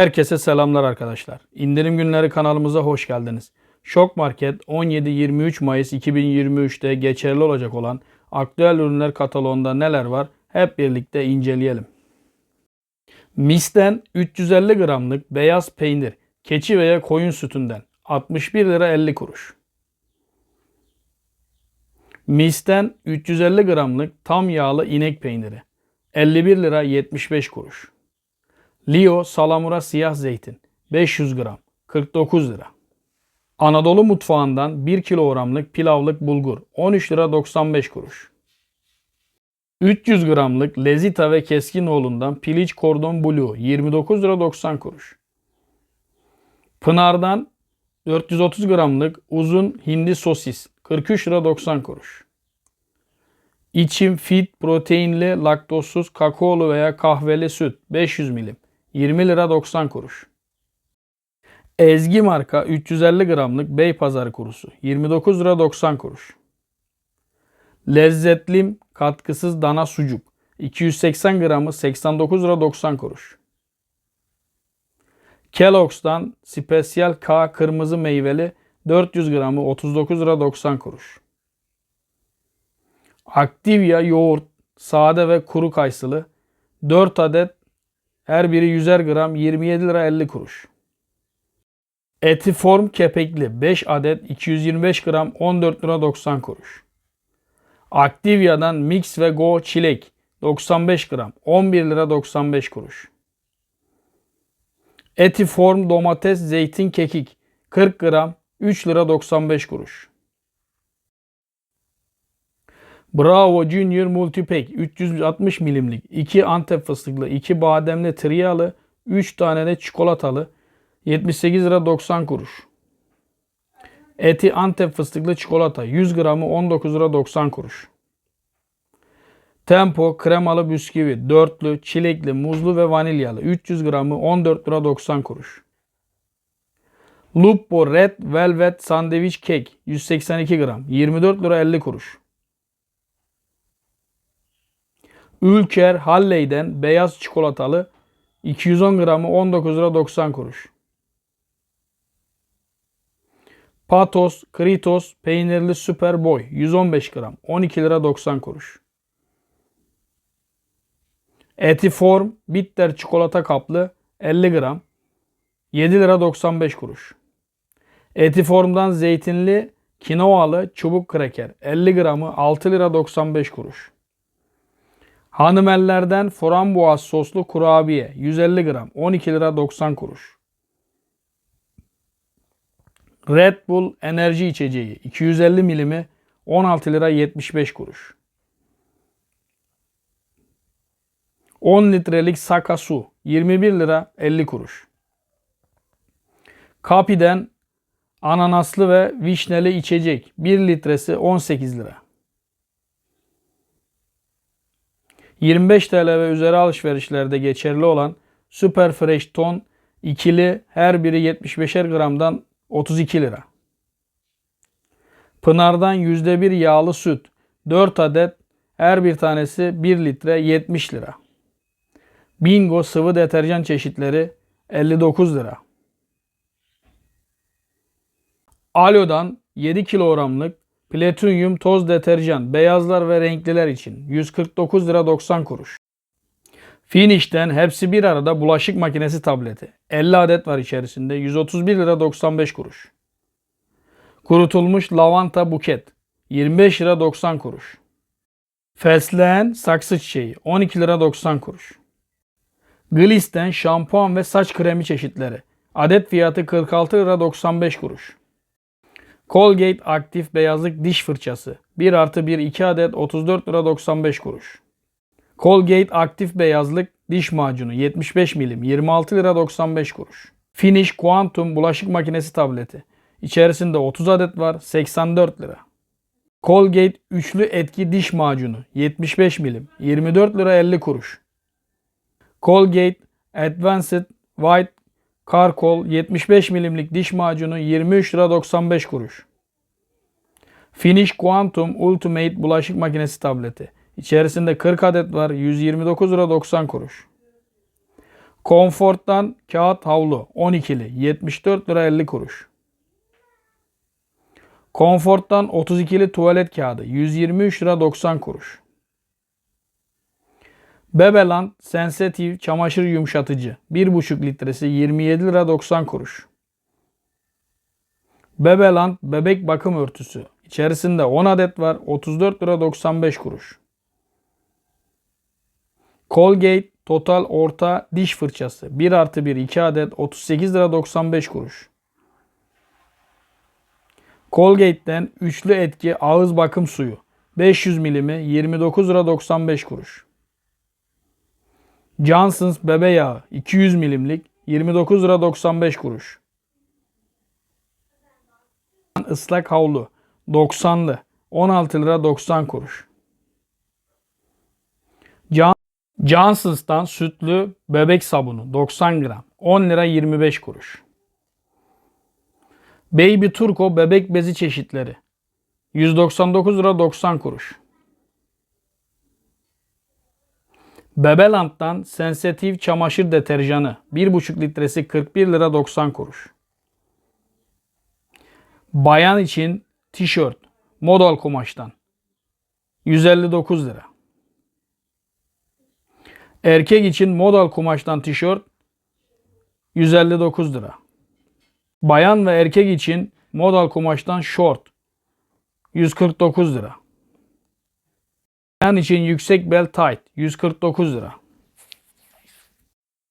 Herkese selamlar arkadaşlar. İndirim günleri kanalımıza hoş geldiniz. Şok Market 17-23 Mayıs 2023'te geçerli olacak olan aktüel ürünler kataloğunda neler var hep birlikte inceleyelim. Mis'ten 350 gramlık beyaz peynir keçi veya koyun sütünden 61 lira 50 kuruş. Mis'ten 350 gramlık tam yağlı inek peyniri 51 lira 75 kuruş. Leo Salamura siyah zeytin 500 gram 49 lira. Anadolu mutfağından 1 kilogramlık pilavlık bulgur 13 lira 95 kuruş. 300 gramlık Lezita ve Keskinoğlu'ndan piliç kordon blue 29 lira 90 kuruş. Pınar'dan 430 gramlık uzun hindi sosis 43 lira 90 kuruş. İçim Fit proteinli laktozsuz kakaolu veya kahveli süt 500 milim 20 lira 90 kuruş. Ezgi marka 350 gramlık Beypazarı kurusu 29 lira 90 kuruş. Lezzetlim katkısız dana sucuk 280 gramı 89 lira 90 kuruş. Kellogg's'tan Special K kırmızı meyveli 400 gramı 39 lira 90 kuruş. Activia yoğurt sade ve kuru kayısılı 4 adet her biri 100'er gram 27 lira 50 kuruş. Etiform kepekli 5 adet 225 gram 14 lira 90 kuruş. Activia'dan Mix ve Go çilek 95 gram 11 lira 95 kuruş. Etiform domates zeytin kekik 40 gram 3 lira 95 kuruş. Bravo Junior Multipack 360 milimlik 2 Antep fıstıklı 2 bademli triyalı 3 tane de çikolatalı 78 lira 90 kuruş. Eti Antep fıstıklı çikolata 100 gramı 19 lira 90 kuruş. Tempo kremalı bisküvi dörtlü, çilekli, muzlu ve vanilyalı 300 gramı 14 lira 90 kuruş. Lupo Red Velvet Sandviç Kek 182 gram 24 lira 50 kuruş. Ülker Halley'den beyaz çikolatalı 210 gramı 19 lira 90 kuruş. Patos Kritos peynirli süper boy 115 gram 12 lira 90 kuruş. Etiform bitter çikolata kaplı 50 gram 7 lira 95 kuruş. Etiform'dan zeytinli kinoalı çubuk kreker 50 gramı 6 lira 95 kuruş. Hanımellerden frambuaz soslu kurabiye 150 gram 12 lira 90 kuruş. Red Bull enerji içeceği 250 milimi 16 lira 75 kuruş. 10 litrelik Saka su 21 lira 50 kuruş. Kapi'den ananaslı ve vişneli içecek 1 litresi 18 lira. 25 TL ve üzeri alışverişlerde geçerli olan Super Fresh Ton ikili her biri 75'er gramdan 32 lira. Pınar'dan %1 yağlı süt 4 adet her bir tanesi 1 litre 70 lira. Bingo sıvı deterjan çeşitleri 59 lira. Alo'dan 7 kilogramlık Platinyum toz deterjan beyazlar ve renkliler için 149 lira 90 kuruş. Finish'ten hepsi bir arada bulaşık makinesi tableti. 50 adet var içerisinde 131 lira 95 kuruş. Kurutulmuş lavanta buket 25 lira 90 kuruş. Fesleğen saksı çiçeği 12 lira 90 kuruş. Gliss'ten şampuan ve saç kremi çeşitleri. Adet fiyatı 46 lira 95 kuruş. Colgate aktif beyazlık diş fırçası 1 artı 1 2 adet 34 lira 95 kuruş. Colgate aktif beyazlık diş macunu 75 milim 26 lira 95 kuruş. Finish Quantum bulaşık makinesi tableti. İçerisinde 30 adet var 84 lira. Colgate üçlü etki diş macunu 75 milim 24 lira 50 kuruş. Colgate Advanced White Carcoal 75 milimlik diş macunu 23 lira 95 kuruş. Finish Quantum Ultimate bulaşık makinesi tableti. İçerisinde 40 adet var 129 lira 90 kuruş. Comfort'tan kağıt havlu 12'li 74 lira 50 kuruş. Comfort'tan 32'li tuvalet kağıdı 123 lira 90 kuruş. Bebeland Sensitive çamaşır yumuşatıcı 1,5 litresi 27 lira 90 kuruş. Bebeland bebek bakım örtüsü içerisinde 10 adet var 34 lira 95 kuruş. Colgate Total orta diş fırçası 1 artı 1 2 adet 38 lira 95 kuruş. Colgate'den üçlü etki ağız bakım suyu 500 milimi 29 lira 95 kuruş. Johnson's bebe yağı 200 milimlik 29 lira 95 kuruş. Islak havlu 90'lı 16 lira 90 kuruş. John Johnson's'tan sütlü bebek sabunu 90 gram 10 lira 25 kuruş. Baby Turco bebek bezi çeşitleri 199 lira 90 kuruş. Bebeland'dan sensitif çamaşır deterjanı 1,5 litresi 41 lira 90 kuruş. Bayan için tişört modal kumaştan 159 lira. Erkek için modal kumaştan tişört 159 lira. Bayan ve erkek için modal kumaştan şort 149 lira. Bayan için yüksek bel tight 149 lira.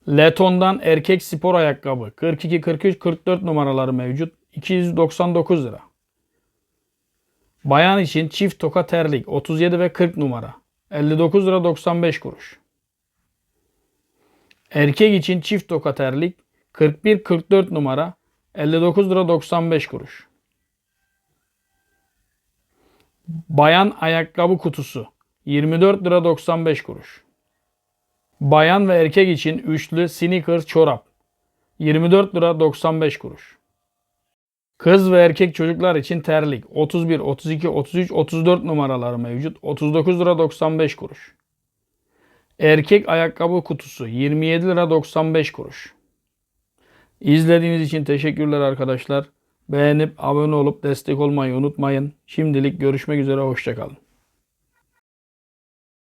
Leton'dan erkek spor ayakkabı 42, 43, 44 numaraları mevcut 299 lira. Bayan için çift toka terlik 37 ve 40 numara 59 lira 95 kuruş. Erkek için çift toka terlik 41-44 numara 59 lira 95 kuruş. Bayan ayakkabı kutusu 24 lira 95 kuruş. Bayan ve erkek için üçlü sneakers çorap 24 lira 95 kuruş. Kız ve erkek çocuklar için terlik 31, 32, 33, 34 numaraları mevcut 39 lira 95 kuruş. Erkek ayakkabı kutusu 27 lira 95 kuruş. İzlediğiniz için teşekkürler arkadaşlar. Beğenip abone olup destek olmayı unutmayın. Şimdilik görüşmek üzere hoşçakalın.